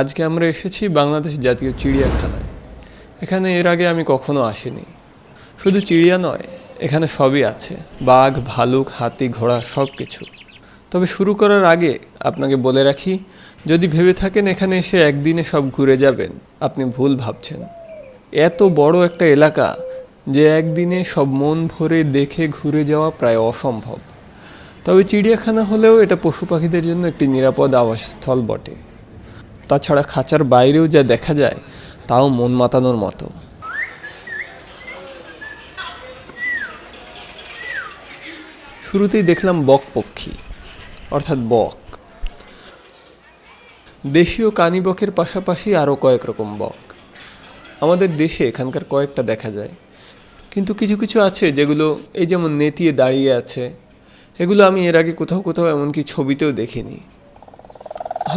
আজকে আমরা এসেছি বাংলাদেশ জাতীয় চিড়িয়াখানায়। এখানে এর আগে আমি কখনো আসিনি। শুধু চিড়িয়া নয়, এখানে সবই আছে। বাঘ, ভালুক, হাতি, ঘোড়া সব কিছু তবে শুরু করার আগে আপনাকে বলে রাখি, যদি ভেবে থাকেন এখানে এসে একদিনে সব ঘুরে যাবেন, আপনি ভুল ভাবছেন। এত বড় একটা এলাকা যে একদিনে সব মন ভরে দেখে ঘুরে যাওয়া প্রায় অসম্ভব। তবে চিড়িয়াখানা হলেও এটা পশু পাখিদের জন্য একটি নিরাপদ আবাসস্থল বটে। তাছাড়া খাঁচার বাইরেও যা দেখা যায়, তাও মন মাতানোর মতো। শুরুতেই দেখলাম বক পক্ষী, অর্থাৎ বক। দেশীয় কানি বকের পাশাপাশি আরও কয়েক রকম বক। আমাদের দেশে এখানকার কয়েকটা দেখা যায়, কিন্তু কিছু কিছু আছে যেগুলো এই যেমন নেতিয়ে দাঁড়িয়ে আছে, এগুলো আমি এর আগে কোথাও কোথাও এমনকি ছবিতেও দেখিনি।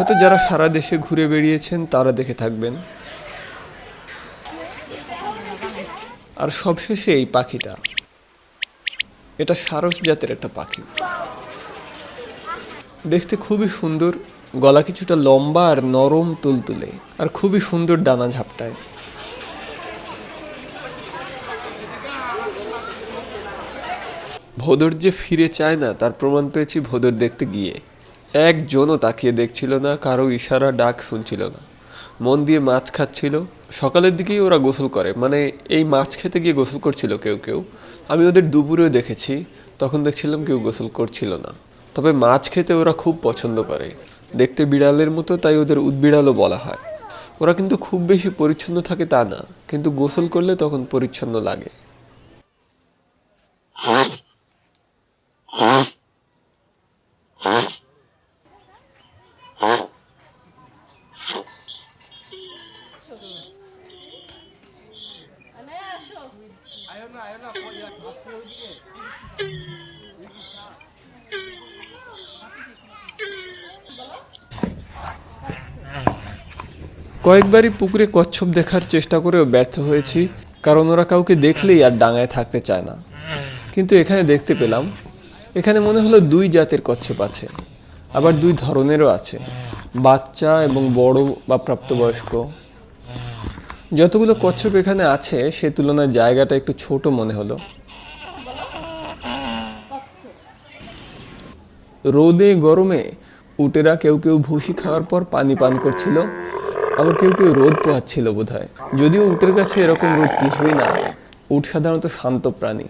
হয়তো যারা সারা দেশে ঘুরে বেড়িয়েছেন, তারা দেখে থাকবেন। আর সবশেষে এই পাখিটা। এটা সারস জাতের একটা পাখি। দেখতে খুবই সুন্দর, গলা কিছুটা লম্বা আর নরম তুলতুলে, আর খুবই সুন্দর ডানা ঝাপটায়। ভোদর যে ফিরে চায় না, তার প্রমাণ পেয়েছি ভোদর দেখতে গিয়ে। একজনও তাকিয়ে দেখছিল না, কারও ইশারা, ডাক শুনছিল না। মন দিয়ে মাছ খাচ্ছিল। সকালের দিকেই ওরা গোসল করে। মানে এই মাছ খেতে গিয়ে গোসল করছিল কেউ কেউ। আমি ওদের দুপুরেও দেখেছি। তখন দেখছিলাম কেউ গোসল করছিল না। তবে মাছ খেতে ওরা খুব পছন্দ করে। দেখতে বিড়ালের মতো, তাই ওদের উদ্বিড়ালও বলা হয়। ওরা কিন্তু খুব বেশি পরিচ্ছন্ন থাকে তা না। কিন্তু গোসল করলে তখন পরিচ্ছন্ন লাগে। কয়েকবারই পুকুরে কচ্ছপ দেখার চেষ্টা করেও ব্যর্থ হয়েছি, কারণ ওরা কাউকে দেখলেই আর ডাঙায় থাকতে চায় না। কিন্তু এখানে দেখতে পেলাম, এখানে মনে হলো দুই জাতের কচ্ছপ আছে, আবার দুই ধরনেরও আছে, বাচ্চা এবং বড় বা প্রাপ্তবয়স্ক। যতগুলো কচ্ছপ এখানে আছে, সে তুলনায় জায়গাটা একটু ছোট মনে হলো। রোদে গরমে উটেরা কেউ কেউ ভুসি খাওয়ার পর পানি পান করছিল আবার কেউ কেউ রোদ পোহাচ্ছিল বোধ হয় যদিও উটের কাছে এরকম রোদ কিছুই না। উট সাধারণত শান্ত প্রাণী।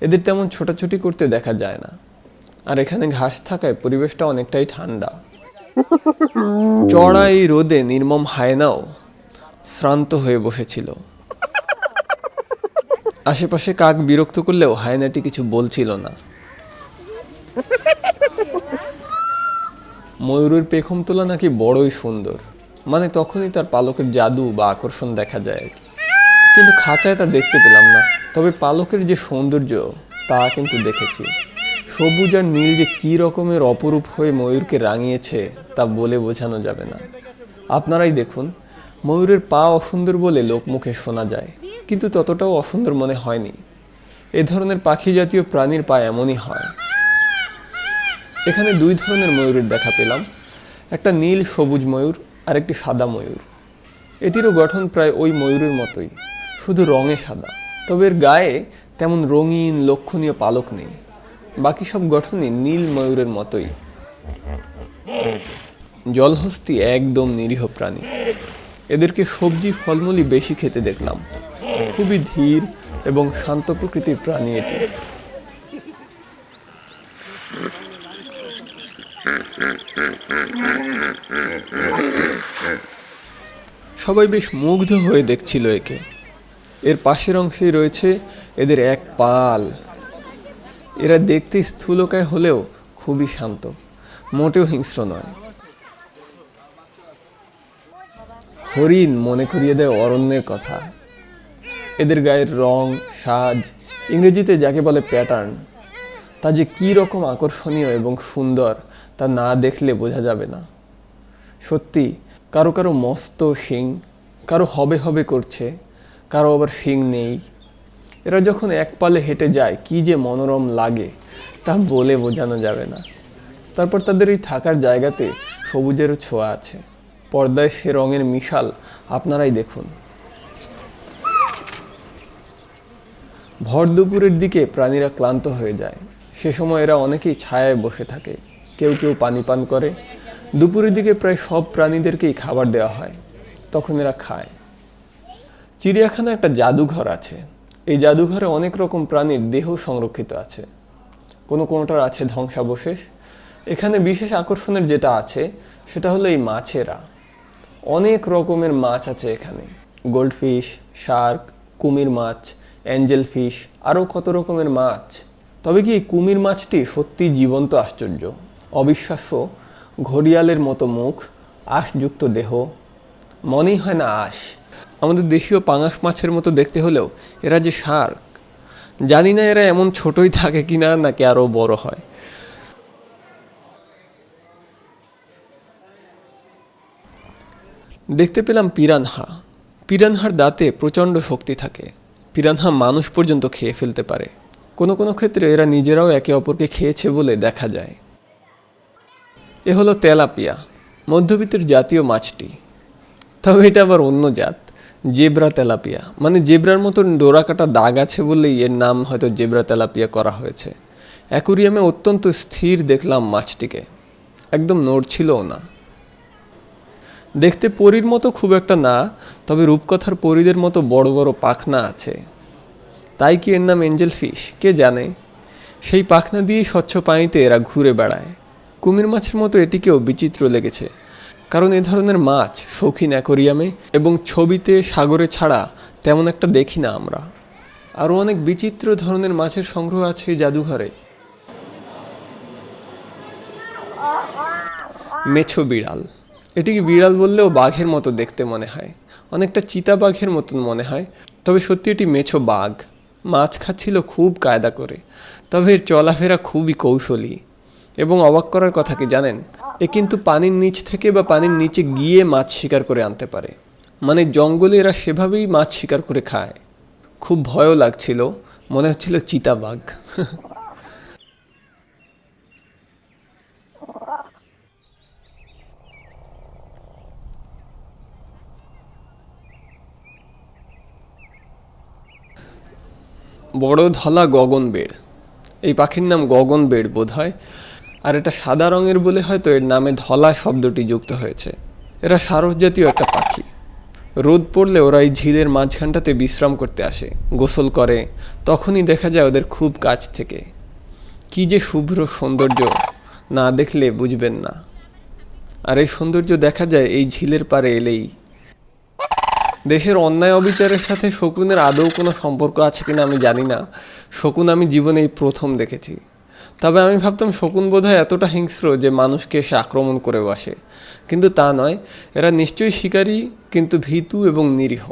এদের তেমন ছোটাছুটি করতে দেখা যায় না। আর এখানে ঘাস থাকায় পরিবেশটা অনেকটাই ঠান্ডা। চড়া এই রোদে নির্মম হায়নাও শ্রান্ত হয়ে বসেছিল। আশেপাশে কাক বিরক্ত করলেও হায়নাটি কিছু বলছিল না। ময়ূরের পেখম তোলা নাকি বড়ই সুন্দর। মানে তখনই তার পালকের জাদু বা আকর্ষণ দেখা যায়। কিন্তু খাঁচায় তা দেখতে পেলাম না। তবে পালকের যে সৌন্দর্য, তা কিন্তু দেখেছি। সবুজ আর নীল যে কী রকমের অপরূপ হয়ে ময়ূরকে রাঙিয়েছে, তা বলে বোঝানো যাবে না। আপনারাই দেখুন, ময়ূরের পা অসুন্দর বলে লোকমুখে শোনা যায়, কিন্তু ততটাও অসুন্দর মনে হয়নি। এ ধরনের পাখি জাতীয় প্রাণীর পা এমনই হয়। এখানে দুই ধরনের ময়ূরের দেখা পেলাম। একটা নীল সবুজ ময়ূর আর একটি সাদা ময়ূর। এটিরও গঠন প্রায় ওই ময়ূরের মতোই, শুধু রঙে সাদা। তবে এর গায়ে তেমন রঙিন, লক্ষণীয় পালক নেই। বাকি সব গঠনই নীল ময়ূরের মতোই। জলহস্তি একদম নিরীহ প্রাণী। এদেরকে সবজি, ফলমূলই বেশি খেতে দেখলাম। খুবই ধীর এবং শান্ত প্রকৃতির প্রাণী এটি। সবাই বেশ মুগ্ধ হয়ে দেখছিল একে। এর পাশের অংশেই রয়েছে এদের এক পাল। এরা দেখতে স্থূলকায় হলেও খুবই শান্ত, মোটেও হিংস্র নয়। হরিণ মনে করিয়ে দেয় অরণ্যের কথা। এদের গায়ের রং, সাজ, ইংরেজিতে যাকে বলে প্যাটার্ন তা যে কী রকম আকর্ষণীয় এবং সুন্দর তা না দেখলে বোঝা যাবে না। সত্যি, কারও কারও মস্ত শিং, কারও হবে হবে করছে, কারও আবার শিং নেই। এরা যখন এক পালে হেঁটে যায়, কি যে মনোরম লাগে, তা বলে বোঝানো যাবে না। তারপর তাদের এই থাকার জায়গাতে সবুজেরও ছোঁয়া আছে। পর্দায় সে রঙের মিশাল আপনারাই দেখুন। ভর দুপুরের দিকে প্রাণীরা ক্লান্ত হয়ে যায়। সে সময় এরা অনেকেই ছায়ায় বসে থাকে। কেউ কেউ পানি পান করে। দুপুরের দিকে প্রায় সব প্রাণীদেরকেই খাবার দেওয়া হয়। তখন এরা খায়। চিড়িয়াখানা একটা জাদুঘর আছে। এই জাদুঘরে অনেক রকম প্রাণীর দেহ সংরক্ষিত আছে। কোনো কোনোটার আছে ধ্বংসাবশেষ। এখানে বিশেষ আকর্ষণের যেটা আছে, সেটা হলো এই মাছেরা। অনেক রকমের মাছ আছে এখানে। গোল্ডফিশ, শার্ক, কুমির মাছ অ্যাঞ্জেল ফিশ আরও কত রকমের মাছ। তবে কি কুমির মাছটি সত্যি জীবন্ত আশ্চর্য? অবিশ্বাস্য, ঘড়িয়ালের মতো মুখ, আঁশযুক্ত দেহ। মনেই হয় না আঁশ। আমাদের দেশীয় পাঙাশ মাছের মতো দেখতে হলেও এরা যে শার্ক। জানি না এরা এমন ছোটই থাকে কি না নাকি আরও বড় হয়। দেখতে পেলাম পিরানহা। পিরানহার দাঁতে প্রচণ্ড শক্তি থাকে। পিরানহা মানুষ পর্যন্ত খেয়ে ফেলতে পারে। কোনো কোনো ক্ষেত্রে এরা নিজেরাও একে অপরকে খেয়েছে বলে দেখা যায়। এ হলো তেলাপিয়া, মধ্যবিত্তের জাতীয় মাছটি। তবে এটা আবার অন্য জাত, জেব্রা তেলাপিয়া। মানে জেব্রার মতন ডোরা কাটা দাগ আছে বলেই এর নাম হয়তো জেব্রা তেলাপিয়া করা হয়েছে। অ্যাকুরিয়ামে অত্যন্ত স্থির দেখলাম মাছটিকে। একদম নড়ছিলও না। দেখতে পরীর মতো খুব একটা না, তবে রূপকথার পরীদের মতো বড় বড় পাখনা আছে। তাই কি এর নাম এঞ্জেল ফিশ? কে জানে? সেই পাখনা দিয়েই স্বচ্ছ পানিতে এরা ঘুরে বেড়ায়। কুমির মাছের মতো এটিকেও বিচিত্র লেগেছে। কারণ এ ধরনের মাছ শৌখিন অ্যাকোরিয়ামে এবং ছবিতে সাগরে ছাড়া তেমন একটা দেখি না আমরা। আরও অনেক বিচিত্র ধরনের মাছের সংগ্রহ আছে জাদুঘরে। মেছো বিড়াল। এটিকে বিড়াল বললেও বাঘের মতো দেখতে মনে হয়। অনেকটা চিতা বাঘের মতন মনে হয়। তবে সত্যি এটি মেছো বাঘ। মাছ খাচ্ছিল খুব কায়দা করে। তবে এর চলাফেরা খুবই কৌশলী। এবং অবাক করার কথা কি জানেন? এ কিন্তু পানির নিচ থেকে বা পানির নিচে গিয়ে মাছ শিকার করে আনতে পারে। মানে জঙ্গলে এরা সেভাবেই মাছ শিকার করে খায়। খুব ভয়ও লাগছিল, মনে হচ্ছিল চিতাবাঘ। বড় ধলা গগন বেড় এই পাখির নাম গগন বেড় বোধ হয় আর এটা সাদা রঙের বলে হয়তো এর নামে ধলা শব্দটি যুক্ত হয়েছে। এরা সারস জাতীয় একটা পাখি। রোদ পড়লে ওরা এই ঝিলের মাঝখানটাতে বিশ্রাম করতে আসে, গোসল করে, তখনই দেখা যায় ওদের খুব কাছ থেকে। কি যে শুভ্র সৌন্দর্য, না দেখলে বুঝবেন না। আর এই সৌন্দর্য দেখা যায় এই ঝিলের পারে এলেই। দেশের অন্যায় অবিচারের সাথে শকুনের আদৌ কোনো সম্পর্ক আছে কিনা আমি জানি না। শকুন আমি জীবনে এই প্রথম দেখেছি। তবে আমি ভাবতাম শকুন বোধহয় এতটা হিংস্র যে মানুষকে এসে আক্রমণ করে বসে। কিন্তু তা নয়, এরা নিশ্চয়ই শিকারী, কিন্তু ভীতু এবং নিরীহ।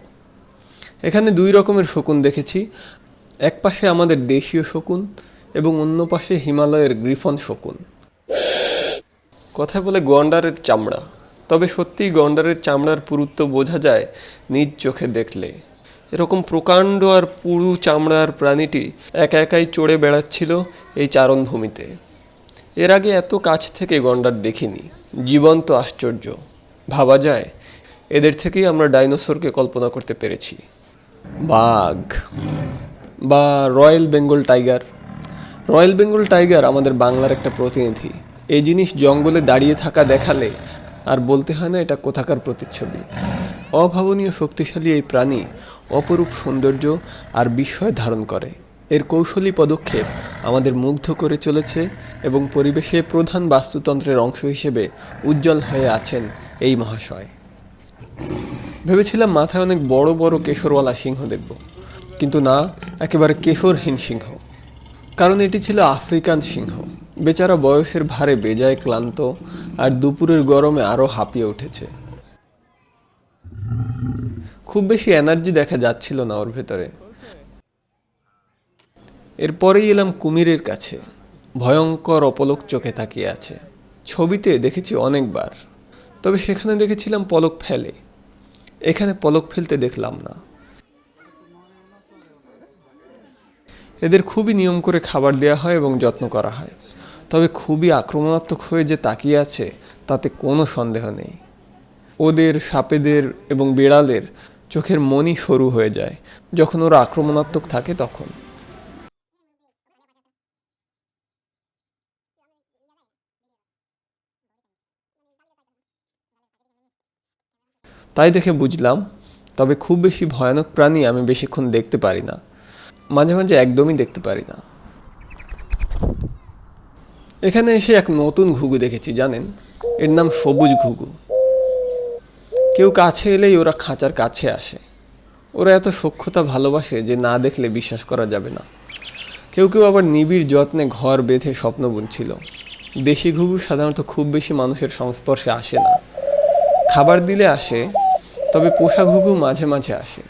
এখানে দুই রকমের শকুন দেখেছি, এক পাশে আমাদের দেশীয় শকুন এবং অন্য পাশে হিমালয়ের গ্রিফন শকুন। কথা বলে গন্ডারের চামড়া। তবে সত্যিই গন্ডারের চামড়ার পুরুত্ব বোঝা যায় নিজ চোখে দেখলে। এরকম প্রকাণ্ড আর পুরু চামড়ার প্রাণীটি একা একাই চড়ে বেড়াচ্ছিল এই চারণভূমিতে। এর আগে এত কাছ থেকে গন্ডার দেখিনি। জীবন্ত আশ্চর্য। ভাবা যায়, এদের থেকেই আমরা ডাইনোসরকে কল্পনা করতে পেরেছি। বাঘ বা royal Bengal tiger. Royal Bengal tiger আমাদের বাংলার একটা প্রতিনিধি। এই জিনিস জঙ্গলে দাঁড়িয়ে থাকা দেখালে আর বলতে হয় না এটা কোথাকার প্রতিচ্ছবি। অভাবনীয় শক্তিশালী এই প্রাণী অপরূপ সৌন্দর্য আর বিস্ময় ধারণ করে। এর কৌশলী পদক্ষেপ আমাদের মুগ্ধ করে চলেছে এবং পরিবেশে প্রধান বাস্তুতন্ত্রের অংশ হিসেবে উজ্জ্বল হয়ে আছেন এই মহাশয়। ভেবেছিলাম মাথায় অনেক বড় বড় কেশরওয়ালা সিংহ দেখব, কিন্তু না, একেবারে কেশরহীন সিংহ। কারণ এটি ছিল আফ্রিকান সিংহ। বেচারা বয়সের ভারে বেজায় ক্লান্ত আর দুপুরের গরমে আরও হাঁপিয়ে উঠেছে। খুব বেশি এনার্জি দেখা যাচ্ছিল না ওর ভেতরে। এরপরেই এলাম কুমিরের কাছে। ভয়ঙ্কর অপলক চোখে তাকিয়ে আছে। ছবিতে দেখেছি অনেকবার, তবে সেখানে দেখেছিলাম পলক ফেলে। এখানে পলক ফেলতে দেখলাম না। এদের খুবই নিয়ম করে খাবার দেওয়া হয় এবং যত্ন করা হয়। তবে খুবই আক্রমণাত্মক হয়ে যে তাকিয়ে আছে, তাতে কোনো সন্দেহ নেই। ওদের সাপেদের এবং বিড়ালের চোখের মনি সরু হয়ে যায়, যখন ওরা আক্রমণাত্মক থাকে তখন। তাই দেখে বুঝলাম, তবে খুব বেশি ভয়ানক প্রাণী আমি বেশিক্ষণ দেখতে পারি না। মাঝে মাঝে একদমই দেখতে পারি না। এখানে এসে এক নতুন ঘুঘু দেখেছি, জানেন? এর নাম সবুজ ঘুঘু। কেউ কাছে এলেই ওরা খাঁচার কাছে আসে। ওরা এত সক্ষতা ভালোবাসে যে না দেখলে বিশ্বাস করা যাবে না। কেউ কেউ আবার নিবিড় যত্নে ঘর বেঁধে স্বপ্ন বুনছিল। দেশি ঘুঘু সাধারণত খুব বেশি মানুষের সংস্পর্শে আসে না। খাবার দিলে আসে, তবে পোষা ঘুঘু মাঝে মাঝে আসে।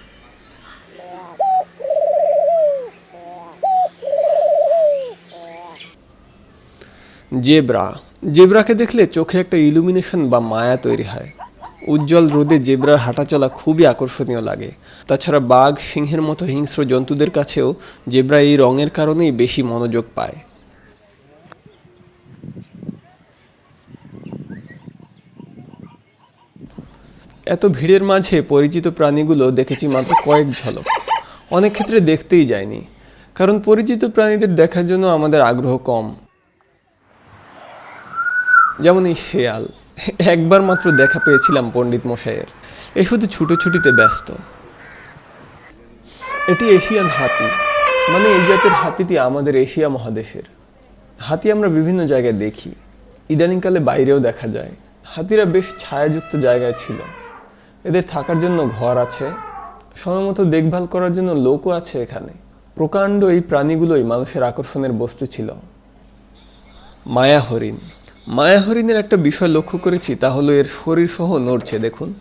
জেব্রা। জেব্রাকে দেখলে চোখে একটা ইলুমিনেশন বা মায়া তৈরি হয়। উজ্জ্বল রোদে জেব্রার হাঁটাচলা খুবই আকর্ষণীয় লাগে। তাছাড়া বাঘ, সিংহের মতো হিংস্র জন্তুদের কাছেও জেব্রা এই রঙের কারণেই বেশি মনোযোগ পায়। এত ভিড়ের মাঝে পরিচিত প্রাণীগুলো দেখেছি মাত্র কয়েক ঝলক। অনেক ক্ষেত্রে দেখতেই যায়নি, কারণ পরিচিত প্রাণীদের দেখার জন্য আমাদের আগ্রহ কম। যেমন এই শেয়াল। একবার মাত্র দেখা পেয়েছিলাম পণ্ডিত মশাইয়ের। এ শুধু ছুটোছুটিতে ব্যস্ত। এটি এশিয়ান হাতি। মানে এই জাতের হাতিটি আমাদের এশিয়া মহাদেশের। হাতি আমরা বিভিন্ন জায়গায় দেখি। ইদানিংকালে বাইরেও দেখা যায়। হাতিরা বেশ ছায়াযুক্ত জায়গায় ছিল। এদের থাকার জন্য ঘর আছে। সময়মতো দেখভাল করার জন্য লোকও আছে এখানে। প্রকাণ্ড এই প্রাণীগুলোই মানুষের আকর্ষণের বস্তু ছিল। মায়া হরিণ মায়া হরিণের একটা বিষয় লক্ষ্য করেছি, তা হলো এর শরীর সহ নড়ছে, দেখুন।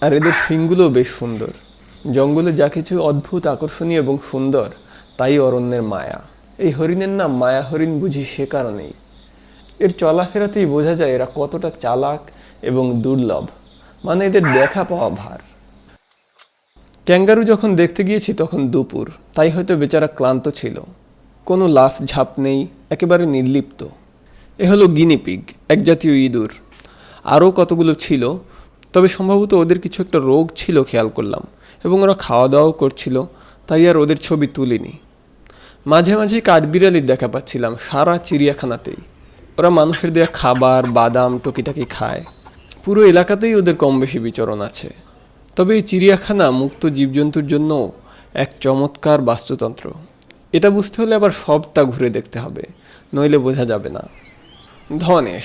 আর এদের শিংগুলোও বেশ সুন্দর। জঙ্গলে যা কিছু অদ্ভুত, আকর্ষণীয় এবং সুন্দর, তাই অরণ্যের মায়া। এই হরিণের নাম মায়া হরিণ বুঝি সে কারণেই। এর চলাফেরাতেই বোঝা যায় এরা কতটা চালাক এবং দুর্লভ। মানে এদের দেখা পাওয়া ভার। ক্যাঙ্গারু যখন দেখতে গিয়েছি, তখন দুপুর। তাই হয়তো বেচারা ক্লান্ত ছিল। কোনো লাফ ঝাপ নেই, একেবারে নির্লিপ্ত। এ হলো গিনিপিগ এক জাতীয় ইঁদুর। আরও কতগুলো ছিল, তবে সম্ভবত ওদের কিছু একটা রোগ ছিল, খেয়াল করলাম, এবং ওরা খাওয়া দাওয়াও করছিল, তাই আর ওদের ছবি তুলিনি। মাঝে মাঝে কাঠবিড়ালির দেখা পাচ্ছিলাম, সারা চিড়িয়াখানাতেই। ওরা মানুষের দেয়া খাবার, বাদাম, টকিটাকি খায়। পুরো এলাকাতেই ওদের কম বেশি বিচরণ আছে। তবে এই চিড়িয়াখানা মুক্ত জীবজন্তুর জন্য এক চমৎকার বাস্তুতন্ত্র। এটা বুঝতে হলে আবার সবটা ঘুরে দেখতে হবে, নইলে বোঝা যাবে না। ধনেশ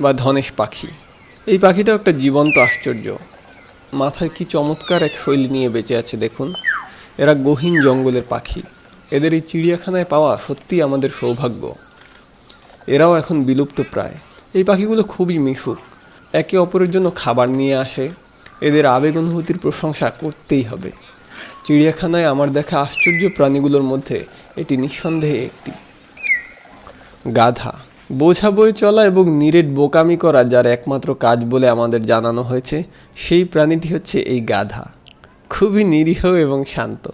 বা ধনেশ পাখি। এই পাখিটাও একটা জীবন্ত আশ্চর্য। মাথায় কি চমৎকার এক শৈলী নিয়ে বেঁচে আছে দেখুন। এরা গহীন জঙ্গলের পাখি। এদের এই চিড়িয়াখানায় পাওয়া সত্যিই আমাদের সৌভাগ্য। এরাও এখন বিলুপ্ত প্রায়। এই পাখিগুলো খুবই মিশুক। একে অপরের জন্য খাবার নিয়ে আসে। এদের আবেগ অনুভূতির প্রশংসা করতেই হবে। চিড়িয়াখানায় আমার দেখা আশ্চর্য প্রাণীগুলোর মধ্যে এটি নিঃসন্দেহে একটি। গাধা। বোঝা বয়ে চলা এবং নিরেট বোকামি করা যার একমাত্র কাজ বলে আমাদের জানানো হয়েছে, সেই প্রাণীটি হচ্ছে এই গাধা। খুবই নিরীহ এবং শান্ত।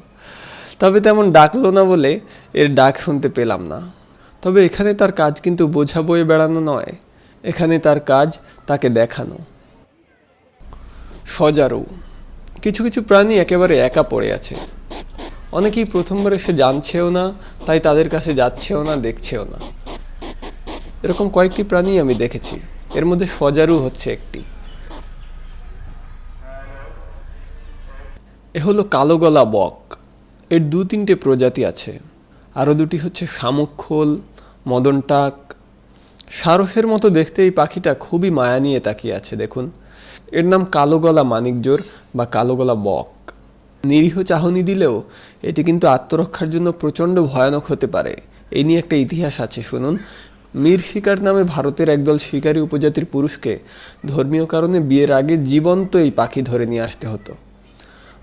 তবে তেমন ডাকলো না বলে এর ডাক শুনতে পেলাম না। তবে এখানে তার কাজ কিন্তু বোঝা বয়ে বেড়ানো নয়, এখানে তার কাজ তাকে দেখানো। সজারু। কিছু কিছু প্রাণী একেবারে একা পড়ে আছে। অনেকেই প্রথমবার এসে জানছেও না, তাই তাদের কাছে যাচ্ছেও না, দেখছেও না। এরকম কয়েকটি প্রাণী আমি দেখেছি। এর মধ্যে সজারু হচ্ছে একটি। এ হলো কালো গলা বক। এর দু তিনটে প্রজাতি আছে। আরও দুটি হচ্ছে শামুকখোল মদনটাক সারসের মতো দেখতে এই পাখিটা খুবই মায়া নিয়ে তাকিয়ে আছে, দেখুন। এর নাম কালো গলা মানিকজোর বা কালো গলা বক। নিরীহ চাহনি দিলেও এটি কিন্তু আত্মরক্ষার জন্য প্রচণ্ড ভয়ানক হতে পারে। এই নিয়ে একটা ইতিহাস আছে, শুনুন। মীর শিকার নামে ভারতের একদল শিকারী উপজাতির পুরুষকে ধর্মীয় কারণে বিয়ের আগে জীবন্ত এই পাখি ধরে নিয়ে আসতে হতো।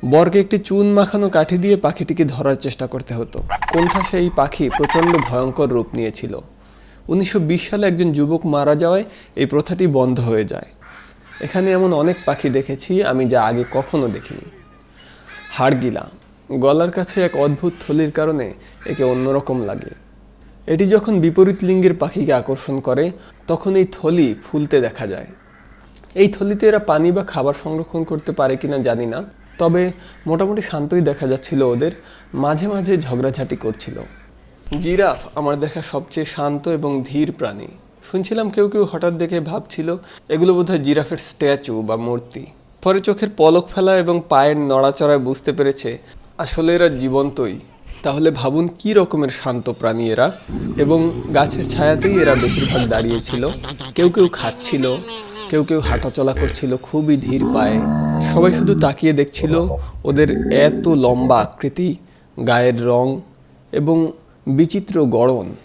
বরকে একটি চুন মাখানো কাঠি দিয়ে পাখিটিকে ধরার চেষ্টা করতে হতো। কোণঠাসা এই পাখি প্রচণ্ড ভয়ঙ্কর রূপ নিয়েছিল। উনিশশো বিশ সালে একজন যুবক মারা যাওয়ায় এই প্রথাটি বন্ধ হয়ে যায়। এখানে এমন অনেক পাখি দেখেছি আমি যা আগে কখনো দেখিনি। হাড়গিলা, গলার কাছে এক অদ্ভুত থলির কারণে একে অন্যরকম লাগে। এটি যখন বিপরীত লিঙ্গের পাখিকে আকর্ষণ করে, তখন এই থলি ফুলতে দেখা যায়। এই থলিতে এরা পানি বা খাবার সংরক্ষণ করতে পারে কিনা জানি না, তবে মোটামুটি শান্তই দেখা যাচ্ছিল ওদের, মাঝে মাঝে ঝগড়াঝাটি করছিল। জিরাফ আমার দেখা সবচেয়ে শান্ত এবং ধীর প্রাণী। শুনছিলাম কেউ কেউ হঠাৎ দেখে ভাবছিল, এগুলো বোধহয় জিরাফের স্ট্যাচু বা মূর্তি। পরে চোখের পলক ফেলা এবং পায়ের নড়াচড়ায় বুঝতে পেরেছে, আসলে এরা জীবন্তই। তাহলে ভাবুন কি রকমের শান্ত প্রাণী এরা? এবং গাছের ছায়াতেই এরা বেশিরভাগ দাঁড়িয়েছিল। কেউ কেউ খাচ্ছিল, কেউ কেউ হাঁটাচলা করছিল খুবই ধীর পায়ে। সবাই শুধু তাকিয়ে দেখছিল ওদের এত লম্বা আকৃতি, গায়ের রং এবং বিচিত্র গড়ন।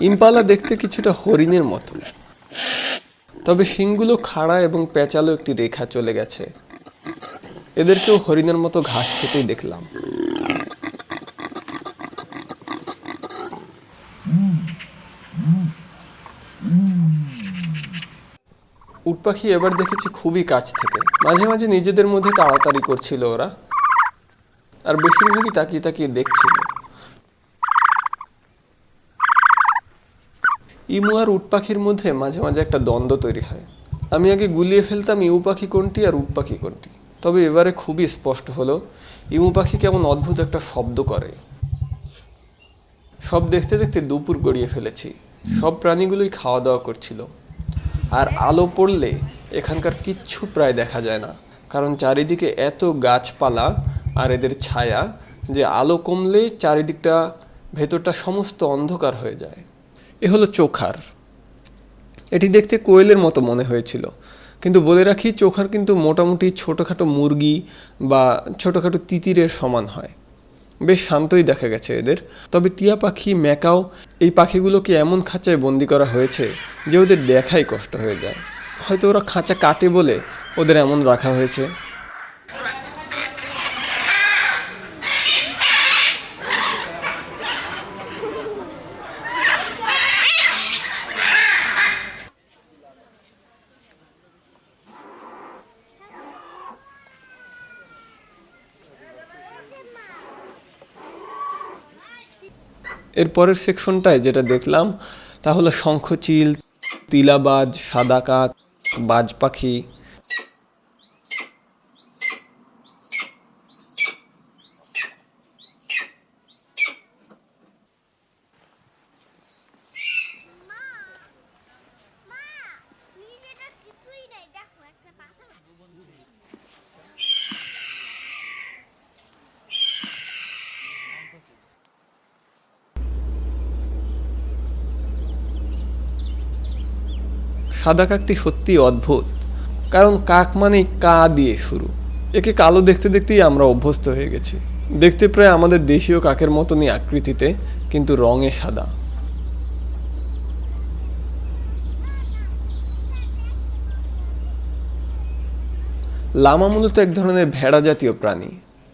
ইম্পালা দেখতে কিছুটা হরিণের মতো। তবে শিংগুলো খাড়া এবং পেঁচালো একটি রেখা চলে গেছে। এদেরকেও হরিণের মতো ঘাস খেতেই দেখলাম। উট পাখি এবার দেখেছি খুবই কাছ থেকে। মাঝে মাঝে নিজেদের মধ্যে তাড়াতাড়ি করছিল ওরা। আর বেশিরভাগই তাকিয়ে তাকিয়ে দেখছিল। ইমু আর উট পাখির মধ্যে মাঝে মাঝে একটা দ্বন্দ্ব তৈরি হয়। আমি আগে গুলিয়ে ফেলতাম ইউ পাখি কোনটি আর উট পাখি কোনটি। তবে এবারে খুবই স্পষ্ট হলো, ইমু পাখি কেমন অদ্ভুত একটা শব্দ করে। সব দেখতে দেখতে দুপুর গড়িয়ে ফেলেছি। সব প্রাণীগুলোই খাওয়া দাওয়া করছিল। আর আলো পড়লে এখানকার কিচ্ছু প্রায় দেখা যায় না। কারণ চারিদিকে এত গাছপালা আর এদের ছায়া যে আলো কমলে চারিদিকটা, ভেতরটা সমস্ত অন্ধকার হয়ে যায়। এ হলো চোখার। এটি দেখতে কোয়েলের মতো মনে হয়েছিল। কিন্তু বলে রাখি, চোখার কিন্তু মোটামুটি ছোটোখাটো মুরগি বা ছোটোখাটো তিতিরের সমান হয়। বেশ শান্তই দেখা গেছে এদের। তবে টিয়া পাখি, ম্যাকাও এই পাখিগুলোকে এমন খাঁচায় বন্দি করা হয়েছে যে ওদের দেখাই কষ্ট হয়ে যায়। হয়তো ওরা খাঁচা কাটে বলে ওদের এমন রাখা হয়েছে। এর পরের সেকশনটায় যেটা দেখলাম তা হলো শঙ্খচিল তিলাবাজ সাদা কাক বাজ পাখি সাদা কাকটি সত্যি অদ্ভুত। কারণ কাক মানে কা দিয়ে শুরু। একে কালো দেখতে দেখতেই আমরা অভ্যস্ত হয়ে গেছি। দেখতে প্রায় আমাদের দেশীয় কাকের মতনই আকৃতিতে, কিন্তু রঙে সাদা। লামা মূলত এক ধরনের ভেড়া জাতীয় প্রাণী।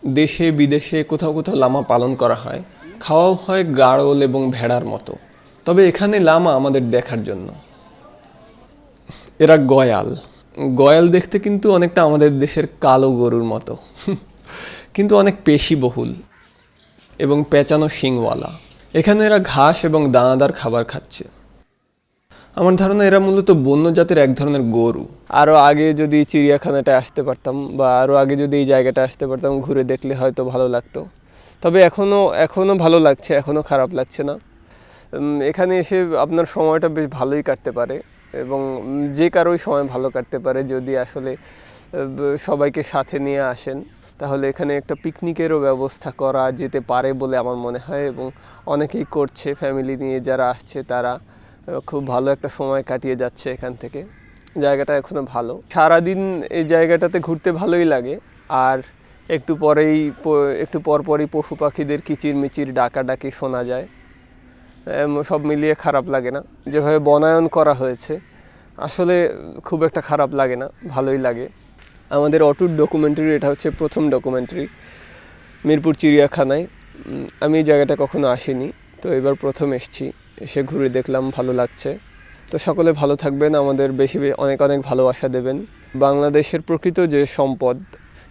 দেশে, বিদেশে কোথাও কোথাও লামা পালন করা হয়। খাওয়াও হয় গাড়ল এবং ভেড়ার মতো। তবে এখানে লামা আমাদের দেখার জন্য। এরা গয়াল। গয়াল দেখতে কিন্তু অনেকটা আমাদের দেশের কালো গরুর মতো। কিন্তু অনেক পেশিবহুল এবং পেঁচানো শিংওয়ালা। এখানে এরা ঘাস এবং দানাদার খাবার খাচ্ছে। আমার ধারণা এরা মূলত বন্য জাতের এক ধরনের গরু। আরও আগে যদি চিড়িয়াখানাটা আসতে পারতাম বা আরও আগে যদি এই জায়গাটা আসতে পারতাম, ঘুরে দেখলে হয়তো ভালো লাগতো। তবে এখনও এখনও ভালো লাগছে এখনও খারাপ লাগছে না। এখানে এসে আপনার সময়টা বেশ ভালোই কাটতে পারে। এবং যে কারোই সময় ভালো কাটতে পারে যদি আসলে সবাইকে সাথে নিয়ে আসেন, তাহলে এখানে একটা পিকনিকেরও ব্যবস্থা করা যেতে পারে বলে আমার মনে হয় এবং অনেকেই করছে, ফ্যামিলি নিয়ে যারা আসছে তারা খুব ভালো একটা সময় কাটিয়ে যাচ্ছে এখান থেকে। জায়গাটা এখনও ভালো। সারাদিন এই জায়গাটাতে ঘুরতে ভালোই লাগে। আর একটু পরেই একটু পরপরই পশু পাখিদের কিচির কিচিরমিচির ডাকাডাকি শোনা যায়। সব মিলিয়ে খারাপ লাগে না। যেভাবে বনায়ন করা হয়েছে, আসলে খুব একটা খারাপ লাগে না, ভালোই লাগে। আমাদের অটুট ডকুমেন্টারি এটা হচ্ছে প্রথম ডকুমেন্টারি মিরপুর চিড়িয়াখানায়। আমি এই জায়গাটা কখনো আসিনি, তো এবার প্রথম এসেছি, এসে ঘুরে দেখলাম, ভালো লাগছে। তো সকলে ভালো থাকবেন, আমাদের বেশি অনেক অনেক ভালোবাসা দেবেন। বাংলাদেশের প্রকৃত যে সম্পদ,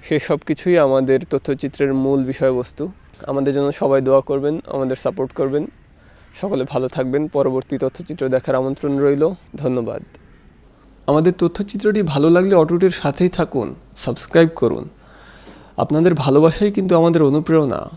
সে সব কিছুই আমাদের তথ্যচিত্রের মূল বিষয়বস্তু। আমাদের জন্য সবাই দোয়া করবেন, আমাদের সাপোর্ট করবেন। সকলে ভালো থাকবেন। পরবর্তী তথ্যচিত্র দেখার আমন্ত্রণ রইল। ধন্যবাদ। আমাদের তথ্যচিত্রটি ভালো লাগলে অটুটের সাথেই থাকুন। সাবস্ক্রাইব করুন। আপনাদের ভালোবাসাই কিন্তু আমাদের অনুপ্রেরণা।